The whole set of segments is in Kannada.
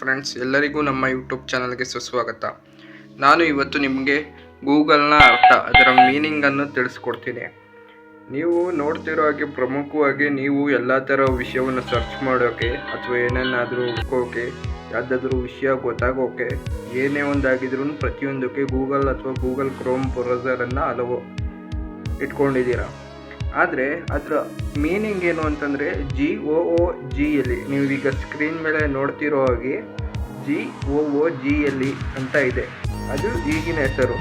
ಫ್ರೆಂಡ್ಸ್ ಎಲ್ಲರಿಗೂ ನಮ್ಮ ಯೂಟ್ಯೂಬ್ ಚಾನಲ್ಗೆ ಸುಸ್ವಾಗತ. ನಾನು ಇವತ್ತು ನಿಮಗೆ ಗೂಗಲ್ನ ಅರ್ಥ, ಅದರ ಮೀನಿಂಗನ್ನು ತಿಳಿಸ್ಕೊಡ್ತೀನಿ. ನೀವು ನೋಡ್ತಿರೋ ಹಾಗೆ ಪ್ರಮುಖವಾಗಿ ನೀವು ಎಲ್ಲ ಥರ ವಿಷಯವನ್ನು ಸರ್ಚ್ ಮಾಡೋಕ್ಕೆ ಅಥವಾ ಏನನ್ನಾದರೂ ಹುಡ್ಕೋಕೆ, ಯಾವುದಾದ್ರೂ ವಿಷಯ ಗೊತ್ತಾಗೋಕೆ, ಏನೇ ಒಂದಾಗಿದ್ರೂ ಪ್ರತಿಯೊಂದಕ್ಕೆ ಗೂಗಲ್ ಅಥವಾ ಗೂಗಲ್ ಕ್ರೋಮ್ ಬ್ರೌಸರನ್ನು ಹಲವು ಇಟ್ಕೊಂಡಿದ್ದೀರಾ. ಆದರೆ ಅದರ ಮೀನಿಂಗ್ ಏನು ಅಂತಂದರೆ G O O G L ನೀವೀಗ ಸ್ಕ್ರೀನ್ ಮೇಲೆ ನೋಡ್ತಿರೋ ಹಾಗೆ G O O G L ಅಂತ ಇದೆ. ಅದು ಈಗಿನ ಹೆಸರು.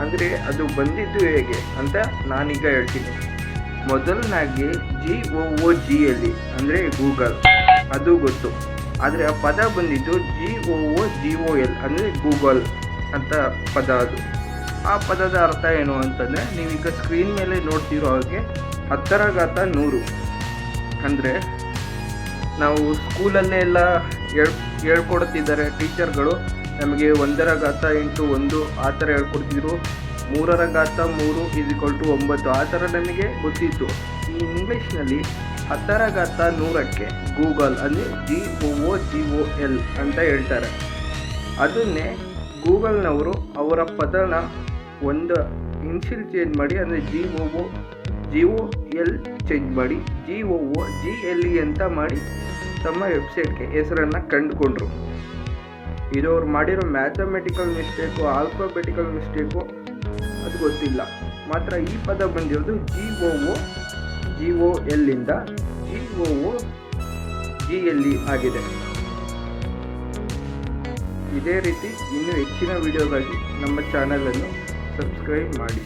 ಅಂದರೆ ಅದು ಬಂದಿದ್ದು ಹೇಗೆ ಅಂತ ನಾನೀಗ ಹೇಳ್ತೀನಿ. ಮೊದಲನಾಗಿ G O O G L ಅಂದರೆ ಗೂಗಲ್ ಅದು ಗೊತ್ತು. ಆದರೆ ಆ ಪದ ಬಂದಿದ್ದು G O O G O L ಅಂದರೆ ಗೂಗಲ್ ಅಂತ ಪದ ಅದು. ಆ ಪದದ ಅರ್ಥ ಏನು ಅಂತಂದರೆ ನೀವೀಗ ಸ್ಕ್ರೀನ್ ಮೇಲೆ ನೋಡ್ತಿರೋ ಹಾಗೆ ಹತ್ತರ ಘಾತ ನೂರು. ಅಂದರೆ ನಾವು ಸ್ಕೂಲಲ್ಲೇ ಎಲ್ಲ ಹೇಳ್, ಹೇಳ್ಕೊಡ್ತಿದ್ದಾರೆ ಟೀಚರ್ಗಳು ನಮಗೆ ಒಂದರ ಘಾತ ಇಂಟು ಒಂದು ಆ ಥರ ಹೇಳ್ಕೊಡ್ತಿದ್ರು. ಮೂರರ ಘಾತ ಮೂರು ಇಸ್ಕೊಲ್ ಟು ಒಂಬತ್ತು. ಆ ಥರ ನಮಗೆ ಗೊತ್ತಿತ್ತು. ಈ ಇಂಗ್ಲೀಷ್ನಲ್ಲಿ ಹತ್ತರ ಘಾತ ನೂರಕ್ಕೆ ಗೂಗಲ್ ಅಂದರೆ G O G O L ಅಂತ ಹೇಳ್ತಾರೆ. ಅದನ್ನೇ ಗೂಗಲ್ನವರು ಅವರ ಪದನ ಒಂದು ಇನ್ಷಿಯಲ್ ಚೇಂಜ್ ಮಾಡಿ, ಅಂದರೆ G O O G O L change ಮಾಡಿ G O O G L E ಅಂತ ಮಾಡಿ ತಮ್ಮ ವೆಬ್ಸೈಟ್ಗೆ ಹೆಸರನ್ನು ಕಂಡುಕೊಂಡ್ರು. ಇದು ಅವ್ರು ಮಾಡಿರೋ ಮ್ಯಾಥಮೆಟಿಕಲ್ ಮಿಸ್ಟೇಕು ಆಲ್ಫಾಬೆಟಿಕಲ್ ಮಿಸ್ಟೇಕು ಅದು ಗೊತ್ತಿಲ್ಲ. ಮಾತ್ರ ಈ ಪದ ಬಂದಿರೋದು G O O G O ಎಲ್ಲಿಂದ G O O G L E ಆಗಿದೆ. ಇದೇ ರೀತಿ ಇನ್ನೂ ಹೆಚ್ಚಿನ ವಿಡಿಯೋಗಾಗಿ ನಮ್ಮ ಚಾನಲನ್ನು ಸಬ್ಸ್ಕ್ರೈಬ್ ಮಾಡಿ.